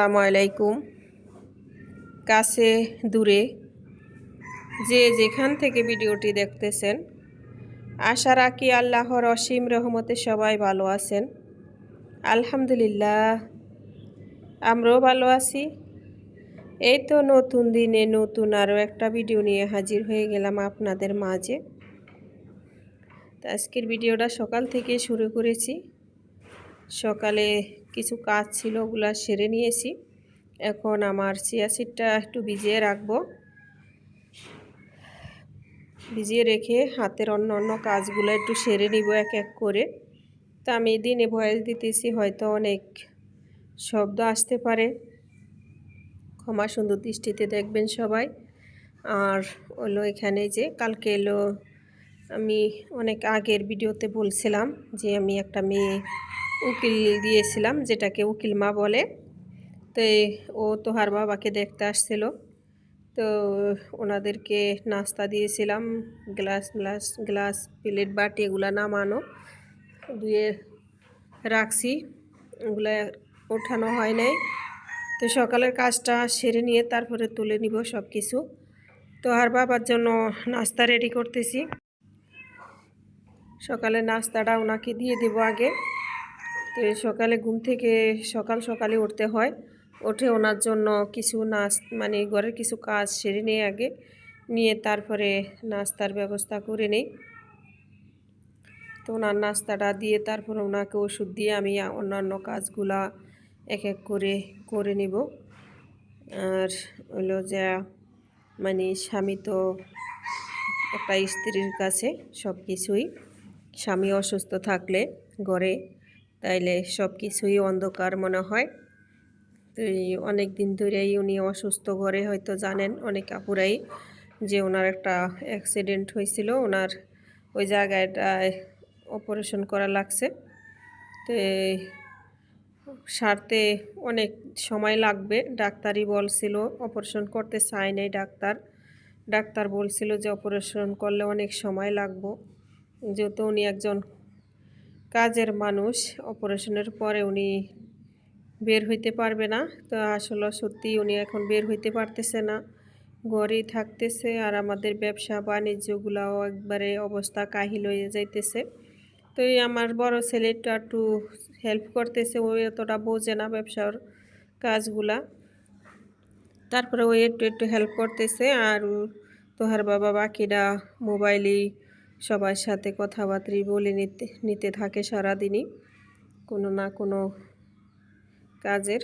আসসালামু আলাইকুম। কাছে দূরে যে যেখান থেকে ভিডিওটি দেখতেছেন, আশা রাখি আল্লাহর অসীম রহমতে সবাই ভালো আছেন। আলহামদুলিল্লাহ, আমরাও ভালো আছি। এই তো নতুন দিনে নতুন আরও একটা ভিডিও নিয়ে হাজির হয়ে গেলাম আপনাদের মাঝে। আজকের ভিডিওটা সকাল থেকে শুরু করেছি। সকালে কিছু কাজ ছিল, ওগুলো সেরে নিয়েছি। এখন আমার চিয়া সিডটা একটু ভিজিয়ে রাখব। ভিজিয়ে রেখে হাতের অন্য অন্য কাজগুলো একটু সেরে নিব এক এক করে। তো আমি দিনে ভয়েস দিতেছি, হয়তো অনেক শব্দ আসতে পারে। ক্ষমা সুন্দর দৃষ্টিতে দেখবেন সবাই। আর হলো এখানে যে কালকে এলো আমি অনেক আগের ভিডিওতে বলছিলাম যে আমি একটা মেয়ে উকিল দিয়েছিলাম, যেটাকে উকিল মা বলে। তো ও তোহার বাবাকে দেখতে আসছিল। তো ওনাদেরকে নাস্তা দিয়েছিলাম, গ্লাস গ্লাস গ্লাস, প্লেট, বাটি এগুলো নামানো, ধুয়ে রাখছি। ওগুলো ওঠানো হয় নাই। তো সকালের কাজটা সেরে নিয়ে তারপরে তুলে নিব সব কিছু তো বাবার জন্য নাস্তা রেডি করতেছি। সকালে নাস্তাটা ওনাকে দিয়ে দেব আগে। তো সকালে ঘুম থেকে সকাল সকালে উঠতে হয়। উঠে ওনার জন্য কিছু নাচ মানে ঘরের কিছু কাজ সেরে নিয়ে আগে। নিয়ে তারপরে নাস্তার ব্যবস্থা করে নেই। তো ওনার নাস্তাটা দিয়ে তারপর ওনাকে ওষুধ দিয়ে আমি অন্যান্য কাজগুলা এক এক করে করে নিব। আর হলো যা মানে স্বামী তো একটা স্ত্রীর কাছে সব কিছুই স্বামী অসুস্থ থাকলে ঘরে তাইলে সব কিছুই অন্ধকার মনে হয়। তো অনেক দিন ধরেই উনি অসুস্থ ঘরে হয়তো জানেন, অনেক আপুরাই, যে ওনার একটা অ্যাক্সিডেন্ট হয়েছিল। ওনার ওই জায়গাটায় অপারেশন করা লাগছে। তো সারতে অনেক সময় লাগবে। ডাক্তারই বলছিল অপারেশন করতে চায় নাই ডাক্তার। ডাক্তার বলছিল যে অপারেশন করলে অনেক সময় লাগবো। যেহেতু উনি একজন কাজের মানুষ, অপারেশনের পরে উনি বের হইতে পারবে না। তো আসলে সত্যি উনি এখন বের হইতে পারতেছে না। ঘরেই থাকতেছে আর আমাদের ব্যবসা বাণিজ্যগুলাও একবারে অবস্থা কাহিল হয়ে যাইতেছে। তো এই আমার বড় ছেলেটা একটু হেল্প করতেছে, ও এতটা বোঝে না ব্যবসার কাজগুলা। তারপরে ও একটু একটু হেল্প করতেছে আর তোহার বাবা বাকিরা মোবাইলেই সবার সাথে কথাবার্তা বলে নিতে নিতে থাকে সারাদিনই কোনো না কোনো কাজের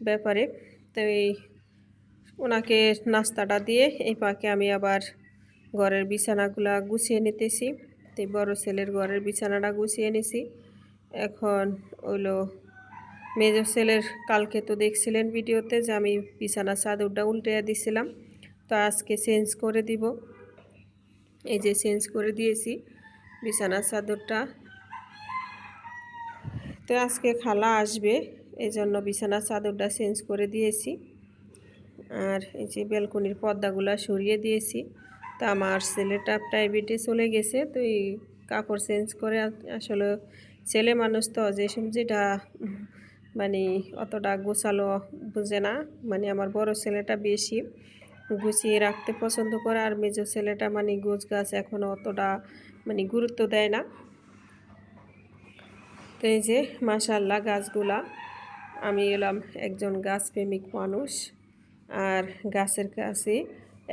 ব্যাপারে। তো এই ওনাকে নাস্তাটা দিয়ে এই পাকে আমি আবার ঘরের বিছানাগুলা গুছিয়ে নিতেছি। তো বড় ছেলের ঘরের বিছানাটা গুছিয়ে নিছি। এখন ওইলো মেজ ছেলের, কালকে তো দেখছিলেন ভিডিওতে যে আমি বিছানা চাদরটা উল্টে দিছিলাম। তো আজকে চেঞ্জ করে দিব। এই যে চেঞ্জ করে দিয়েছি, বিছানার চাদরটা। তো আজকে খালা আসবে এই জন্য বিছানার চাদরটা চেঞ্জ করে দিয়েছি। আর এই যে ব্যালকনির পর্দাগুলো সরিয়ে দিয়েছি। তা আমার ছেলেটা প্রাইভেটে চলে গেছে, তো এই কাপড় চেঞ্জ করে আসলে ছেলে মানুষ তো যে যেটা মানে অতটা গোছালো বুঝে না। মানে আমার বড় ছেলেটা বেশি। গুছিয়ে রাখতে পছন্দ করে। আর মেজো ছেলেটা মানে গোছ গাছ এখনও অতটা মানে গুরুত্ব দেয় না। তো এই যে মাশাল্লাহ গাছগুলা, আমি এলাম একজন গাছপ্রেমিক মানুষ। আর গাছের কাছে,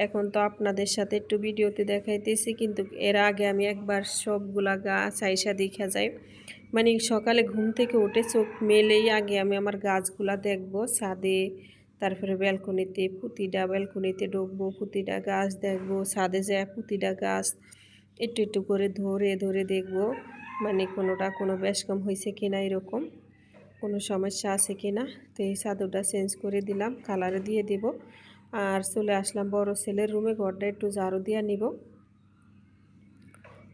এখন তো আপনাদের সাথে একটু ভিডিওতে দেখাইতেছি, কিন্তু এর আগে আমি একবার সবগুলা গাছ আইসা দেখা যায়। মানে সকালে ঘুম থেকে উঠে চোখ মেলেই আগে আমি আমার গাছগুলা দেখব, ছাদে তারপরে ব্যালকনিতে পুঁতিটা ব্যালকনিতে ঢুকবো পুঁতিটা গাছ দেখব, ছাদে যায় পুঁতিটা গাছ, একটু একটু করে ধরে ধরে দেখব মানে কোনোটা কোনো বেশ কম হয়েছে কিনা এরকম, কোনো সমস্যা আছে কি না তো এই চাদরটা চেঞ্জ করে দিলাম কালারে দিয়ে দিব। আর চলে আসলাম বড় ছেলের রুমে ঘরটা একটু ঝাড়ু দিয়ে নিব।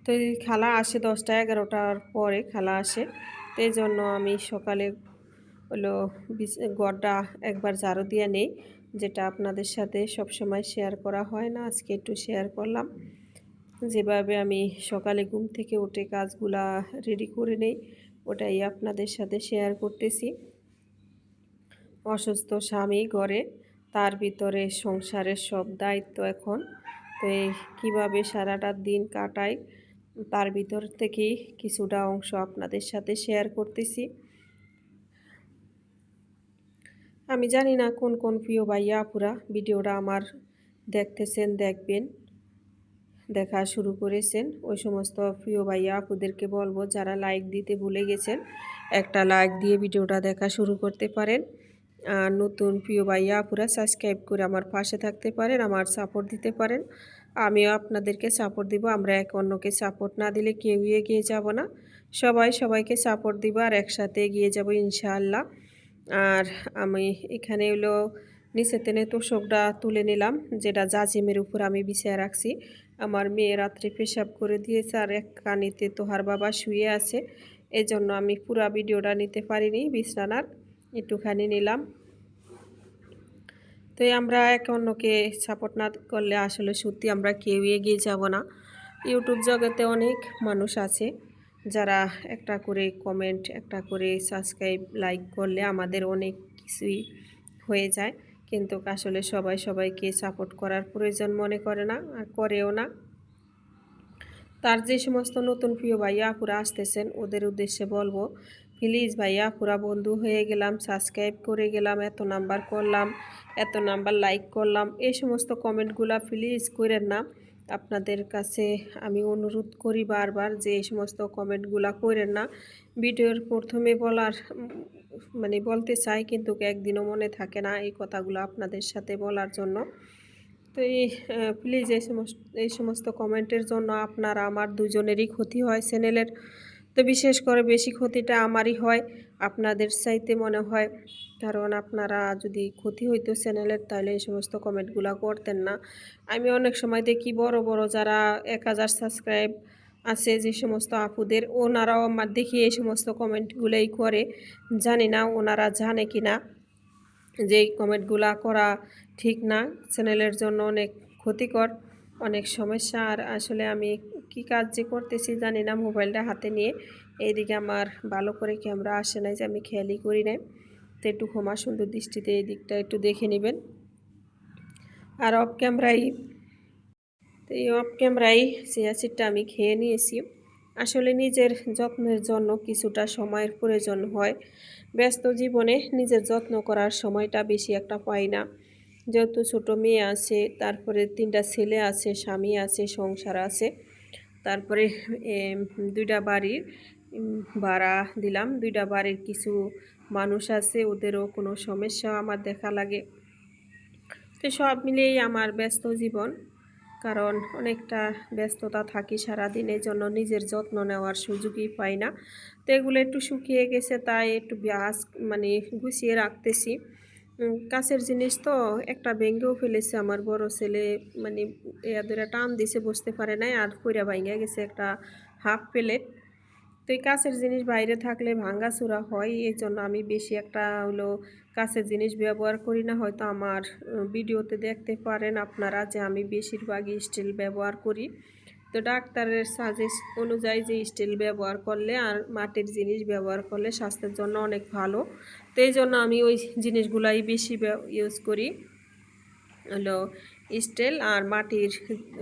তো খালা আসে দশটা এগারোটার পরে, খালা আসে। তো জন্য আমি সকালে হলো ঘরটা একবার ঝাড়ু দিয়ে নেই, যেটা আপনাদের সাথে সব সময় শেয়ার করা হয় না, আজকে একটু শেয়ার করলাম। যেভাবে আমি সকালে ঘুম থেকে উঠে কাজগুলা রেডি করে নেই, ওটাই আপনাদের সাথে শেয়ার করতেছি। অসুস্থ স্বামী ঘরে, তার ভিতরে সংসারের সব দায়িত্ব এখন। তো এই কীভাবে সারাটা দিন কাটাই, তার ভিতর থেকেই কিছুটা অংশ আপনাদের সাথে শেয়ার করতেছি। আমি জানি না কোন কোন প্রিয় ভাইয়া আপুরা ভিডিওটা আমার দেখতেছেন, দেখবেন, দেখা শুরু করেছেন। ওই সমস্ত প্রিয় ভাইয়া আপুদেরকে বলব, যারা লাইক দিতে ভুলে গেছেন, একটা লাইক দিয়ে ভিডিওটা দেখা শুরু করতে পারেন। আর নতুন প্রিয় ভাইয়া আপুরা সাবস্ক্রাইব করে আমার পাশে থাকতে পারেন, আমার সাপোর্ট দিতে পারেন। আমিও আপনাদেরকে সাপোর্ট দিব, আমরা এক অন্যকে সাপোর্ট না দিলে কেউই এগিয়ে যাব না। সবাই সবাইকে সাপোর্ট দিব আর একসাথে এগিয়ে যাব ইনশাআল্লাহ। আর আমি এখানে হলো নিচে তেনে তোষকটা তুলে নিলাম, যেটা জাজিমের উপর আমি বিছায় রাখছি। আমার মেয়ে রাত্রে পেশাব করে দিয়েছে আর এক কানিতে তোহার বাবা শুয়ে আছে। এই জন্য আমি পুরা ভিডিওটা নিতে পারিনি, বিছানার একটুখানি নিলাম। তো আমরা একে অন্যকে সাপোর্ট না করলে আসলে সত্যি আমরা কেউ এগিয়ে যাব না। ইউটিউব জগতে অনেক মানুষ আছে। যারা একটা করে কমেন্ট একটা করে সাবস্ক্রাইব লাইক করলে আমাদের অনেক কিছুই হয়ে যায়। কিন্তু আসলে সবাই সবাইকে সাপোর্ট করার প্রয়োজন মনে করে না আর করেও না। তার যে সমস্ত নতুন প্রিয় ভাইয়া আপুরা আসতেছেন, ওদের উদ্দেশ্যে বলব প্লিজ ভাইয়া পুরা বন্ধু হয়ে গেলাম সাবস্ক্রাইব করে গেলাম, এত নাম্বার করলাম, এত নাম্বার লাইক করলাম, এই সমস্ত কমেন্টগুলা প্লিজ করেন না। আপনাদের কাছে আমি অনুরোধ করি বারবার যে এই সমস্ত কমেন্টগুলো করেন না। ভিডিওর প্রথমে বলার মানে বলতে চাই কিন্তু একদিনও মনে থাকে না এই কথাগুলো আপনাদের সাথে বলার জন্য। তো এই প্লিজ এই সমস্ত এই সমস্ত কমেন্টের জন্য আপনারা আমার দুজনেরই ক্ষতি হয় চ্যানেলের। তো বিশেষ করে বেশি ক্ষতিটা আমারই হয়, আপনাদের চাইতে মনে হয়। কারণ আপনারা যদি ক্ষতি হইতো চ্যানেলের, তাহলে এই সমস্ত কমেন্টগুলো করতেন না। আমি অনেক সময় দেখি বড় বড় যারা এক হাজার সাবস্ক্রাইব আছে, যে সমস্ত আপুদের, ওনারাও আমার দেখি এই সমস্ত কমেন্টগুলোই করে। জানি না ওনারা জানে কি না যে কমেন্টগুলা করা ঠিক না। চ্যানেলের জন্য অনেক ক্ষতিকর, অনেক সমস্যা। আর আসলে আমি কি কাজ যে করতেছি জানি না, মোবাইলটা হাতে নিয়ে। এইদিকে আমার ভালো করে ক্যামেরা আসে নাই যে আমি খেয়ালই করি নাই। তো একটু ক্ষমা সুন্দর দৃষ্টিতে এই দিকটা একটু দেখে নেবেন। আর অফ ক্যামেরাই তো এই অফ ক্যামেরাই সিয়াসিডটা আমি খেয়ে নিয়েছি, আসলে নিজের যত্নের জন্য কিছুটা সময়ের প্রয়োজন হয়। ব্যস্ত জীবনে নিজের যত্ন করার সময়টা বেশি একটা পাই না। যেহেতু ছোটো মেয়ে আছে, তারপরে তিনটা ছেলে আছে, স্বামী আছে, সংসার আছে। তারপরে দুইটা বাড়ির ভাড়া দিলাম। দুইটা বাড়ির কিছু মানুষ আছে, ওদেরও কোনো সমস্যা আমার দেখা লাগে। তো সব মিলিয়েই আমার ব্যস্ত জীবন, কারণ অনেকটা ব্যস্ততা থাকি সারাদিন, এই জন্য নিজের যত্ন নেওয়ার সুযোগই পাই না। তো এগুলো একটু শুকিয়ে গেছে, তাই একটু ব্যাস মানে গুছিয়ে রাখতেছি। কাছের জিনিস তো, একটা ভেঙ্গেও ফেলেছে আমার বড় ছেলে মানে এদের টান দিছে, বসতে পারে নাই, আর পইরা ভাঙ্গা গেছে একটা হাফ প্লেট। তো এই কাছের জিনিস বাইরে থাকলে ভাঙ্গাচুরা হয় এই জন্য আমি বেশি একটা হলো কাছের জিনিস ব্যবহার করি না, হয়তো আমার ভিডিওতে দেখতে পারেন আপনারা যে আমি বেশিরভাগই স্টিল ব্যবহার করি। তো ডাক্তারের সাজেস্ট অনুযায়ী যে স্টিল ব্যবহার করলে আর মাটির জিনিস ব্যবহার করলে স্বাস্থ্যের জন্য অনেক ভালো। তো এই জন্য আমি ওই জিনিসগুলাই বেশি ইউজ করি। হলো স্টিল আর মাটির,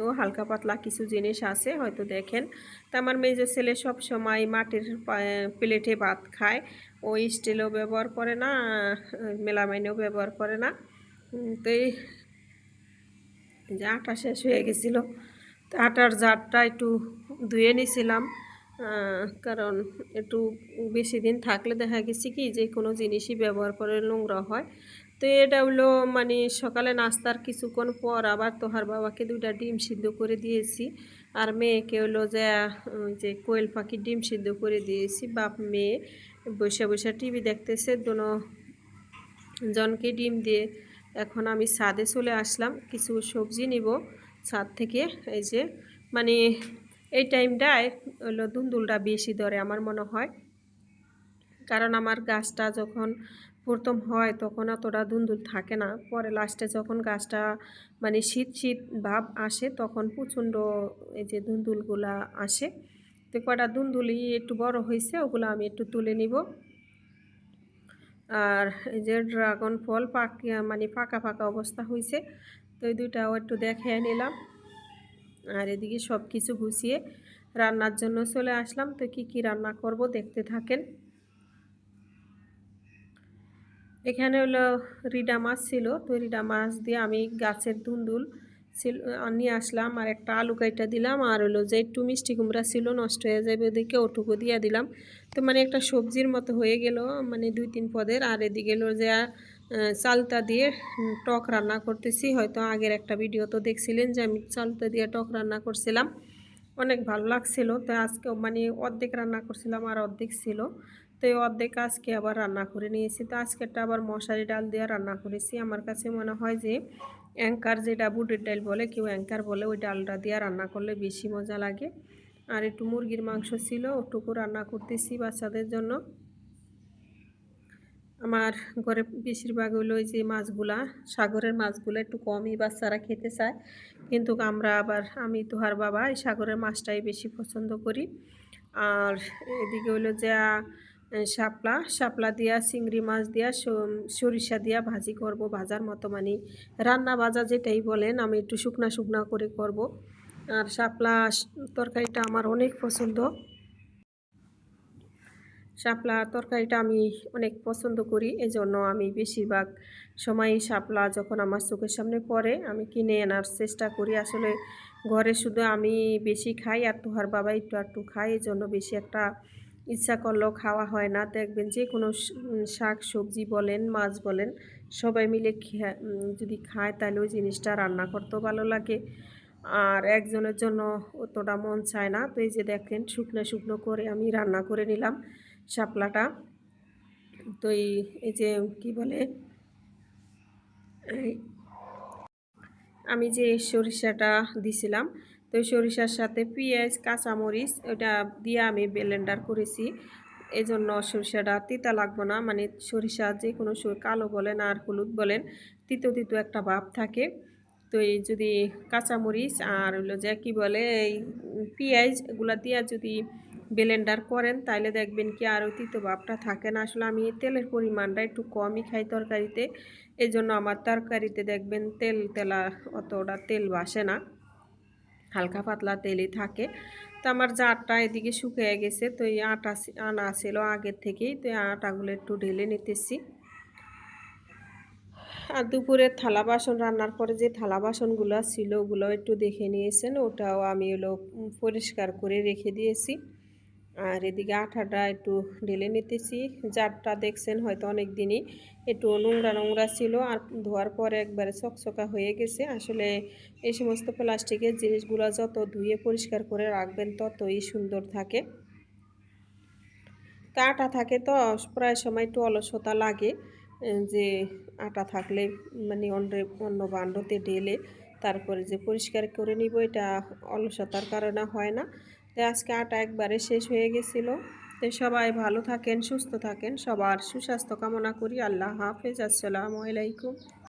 ও হালকা পাতলা কিছু জিনিস আছে, হয়তো দেখেন। তা আমার মেজে ছেলে সব সময় মাটির প্লেটে ভাত খায়, ও স্টিলও ব্যবহার করে না, মেলামাইনেও ব্যবহার করে না। তো এই যে আটা শেষ হয়ে গেছিল। আটার জারটা একটু ধুয়ে নিয়েছিলাম কারণ একটু বেশি দিন থাকলে দেখা গেছে কি যে কোনো জিনিসই ব্যবহার করে নোংরা হয়। তো এটা হলো মানে সকালে নাস্তার কিছুক্ষণ পর আবার তোহার বাবাকে দুইটা ডিম সিদ্ধ করে দিয়েছি। আর মেয়েকে হলো যে যে কোয়েল পাখির ডিম সিদ্ধ করে দিয়েছি। বাপ মেয়ে বসে বসে টিভি দেখতেছে, দোনো জনকে ডিম দিয়ে এখন আমি ছাদে চলে আসলাম। কিছু সবজি নিব। ছাদ থেকে, এই যে মানে এই টাইমটায় হলো ধুন্দুলটা বেশি ধরে আমার মনে হয়। কারণ আমার গাছটা যখন প্রথম হয় তখন অতটা ধুন্দুল থাকে না। পরে লাস্টে যখন গাছটা মানে শীত শীত ভাব আসে তখন প্রচণ্ড এই যে ধুন্দুলগুলা আসে। তো কটা ধুন্দুলি একটু বড় হয়েছে ওগুলো আমি একটু তুলে নিব। আর এই যে ড্রাগন ফল পাকিয়া মানে ফাঁকা ফাঁকা অবস্থা হয়েছে তো এই দুইটাও একটু দেখে নিলাম। আর এদিকে সব কিছু গুছিয়ে রান্নার জন্য চলে আসলাম। তো কি কি রান্না করব দেখতে থাকেন। এখানে হলো রিডা মাছ ছিল। তো রিডা মাছ দিয়ে আমি গাছের ধুন্দুল ছিল নিয়ে আসলাম। আর একটা আলু কাইটা দিলাম। আর হলো যে একটু মিষ্টি কুমড়া ছিল, নষ্ট হয়ে যাবে ওদিকে, ওটুকু দিয়ে দিলাম। তো মানে একটা সবজির মতো হয়ে গেল মানে দুই তিন পদের। আর এদিকে হলো যে চালতা দিয়ে টক রান্না করতেছি। হয়তো আগের একটা ভিডিও তো দেখছিলেন যে আমি চালতা দিয়ে টক রান্না করছিলাম। অনেক ভালো লাগছিল। তো আজকে মানে অর্ধেক রান্না করছিলাম আর অর্ধেক ছিল। তো এই অর্ধেক আজকে আবার রান্না করে নিয়েছি। তো আজকেরটা আবার মশারি ডাল দিয়ে রান্না করেছি। আমার কাছে মনে হয় যে অ্যাঙ্কার যেটা বুটের ডাল বলে, কেউ অ্যাঙ্কার বলে, ওই ডালটা দিয়ে রান্না করলে বেশি মজা লাগে। আর একটু মুরগির মাংস ছিল, ওটুকু রান্না করতেছি বাচ্চাদের জন্য। আমার ঘরে বেশিরভাগ হলো যে মাছগুলা, সাগরের মাছগুলো একটু কমই বাচ্চারা খেতে চায়। কিন্তু আমরা আবার, আমি তোহার বাবা, এই সাগরের মাছটাই বেশি পছন্দ করি। আর এদিকে হলো যে শাপলা শাপলা দিয়া, চিংড়ি মাছ দিয়া সরিষা দিয়া ভাজি করব ভাজার মতো মানে রান্না ভাজা যেটাই বলেন, আমি একটু শুকনা শুকনা করে করব। আর শাপলা তরকারিটা আমার অনেক পছন্দ। শাপলা তরকারিটা আমি অনেক পছন্দ করি, এজন্য আমি বেশিরভাগ সময় শাপলা যখন আমার চোখের সামনে পড়ে, আমি কিনে আনার চেষ্টা করি। আসলে ঘরে শুধু আমি বেশি খাই আর তোহার বাবা একটু আর একটু খাই এই জন্য বেশি একটা ইচ্ছা করলেও খাওয়া হয় না। দেখবেন যে কোনো শাক সবজি বলেন, মাছ বলেন, সবাই মিলে যদি খায় তাহলে ওই জিনিসটা রান্না করতেও ভালো লাগে। আর একজনের জন্য অতটা মন চায় না। তো এই যে দেখেন, শুকনো শুকনো করে আমি রান্না করে নিলাম। শাপলাটা। তো এই যে কি বলে? আমি যে সরিষাটা দিছিলাম, তো সরিষার সাথে পেঁয়াজ, কাঁচামরিচ ওটা দিয়ে আমি ব্লেন্ডার করেছি। এই জন্য সরিষাটা তিতা লাগবো না মানে সরিষা যে কোনো কালো বলেন আর হলুদ বলেন, তিতো তিতো একটা ভাব থাকে। তো এই যদি কাঁচামরিচ আর হলো যে কী বলে এই পেঁয়াজ, এগুলা দিয়ে যদি ব্লেন্ডার করেন তাহলে দেখবেন কি আর তিতো ভাবটা থাকে না। আসলে আমি তেলের পরিমাণটা একটু কমই খাই তরকারিতে এই জন্য আমার তরকারিতে দেখবেন তেল তেলা অতটা তেল বাসে না, হালকা পাতলা তেলই থাকে। তো আমার জারটা এদিকে শুকিয়ে গেছে, তো এই আটা আনা ছিল আগের থেকেই, তো এই আটাগুলো একটু ঢেলে নিতেছি। আর দুপুরের থালা বাসন রান্নার পরে যে থালা বাসনগুলো ছিল ওগুলো একটু দেখে নিয়েছেন, ওটাও আমি হলো পরিষ্কার করে রেখে দিয়েছি। আর এদিকে আঠাটা একটু ঢেলে নিতেছি। জারটা দেখছেন হয়তো অনেক দিনই একটু নোংরা নোংরা ছিল আর ধোয়ার পরে একবারে চকচকা হয়ে গেছে। আসলে এই সমস্ত প্লাস্টিকের জিনিসগুলো যত ধুয়ে পরিষ্কার করে রাখবেন ততই সুন্দর থাকে। তা আটা থাকে তো, প্রায় সময় একটু অলসতা লাগে। যে আটা থাকলে মানে অন্য অন্য বান্ডতে ঢেলে তারপরে যে পরিষ্কার করে নিব, এটা অলসতার কারণে হয় না। তো আজকে আটা একবারে শেষ হয়ে গেছিল। তো সবাই ভালো থাকেন, সুস্থ থাকেন, সবার সুস্বাস্থ্য কামনা করি। আল্লাহ হাফেজ। আসসালামু আলাইকুম।